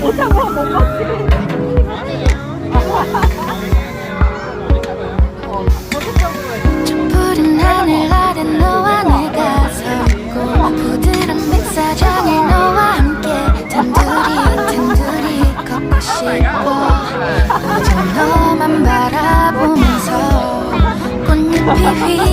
못하고 못 봤지. 하늘 아래 너와 내가 섰고 부드러운 백사장에 너와 함께 단둘이 단둘이 걷고 싶어 오직 너만 바라보면서 꽃잎이 휘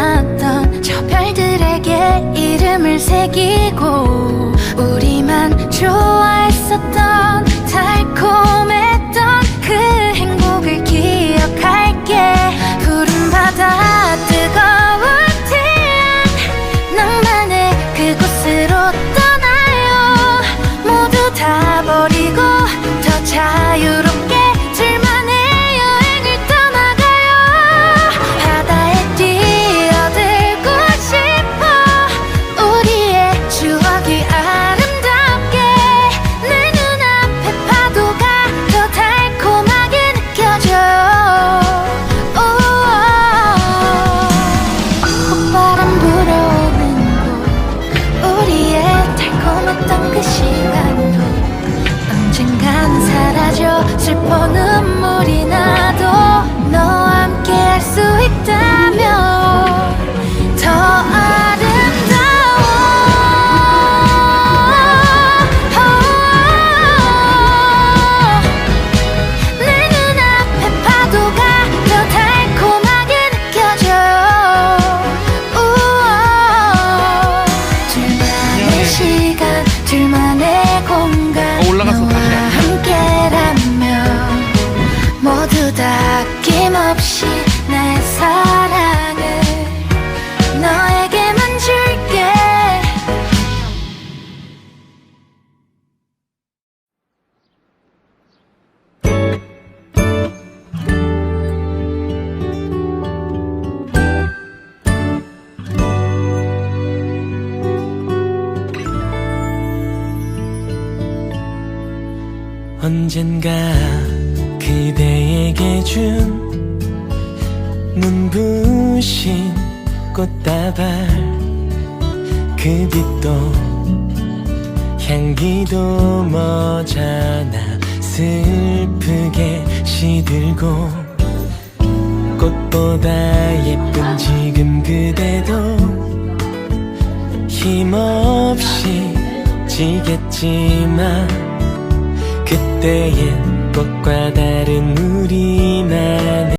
만났던 저 별들에게 이름을 새기고 우리만 좋아했었던 모두 다 아낌없이 내 사랑을 너에게만 줄게. 언젠가 그대에게 준 눈부신 꽃다발 그 빛도 향기도 머잖아 슬프게 시들고 꽃보다 예쁜 지금 그대도 힘없이 지겠지만 그때엔 꽃과 다른 우리만의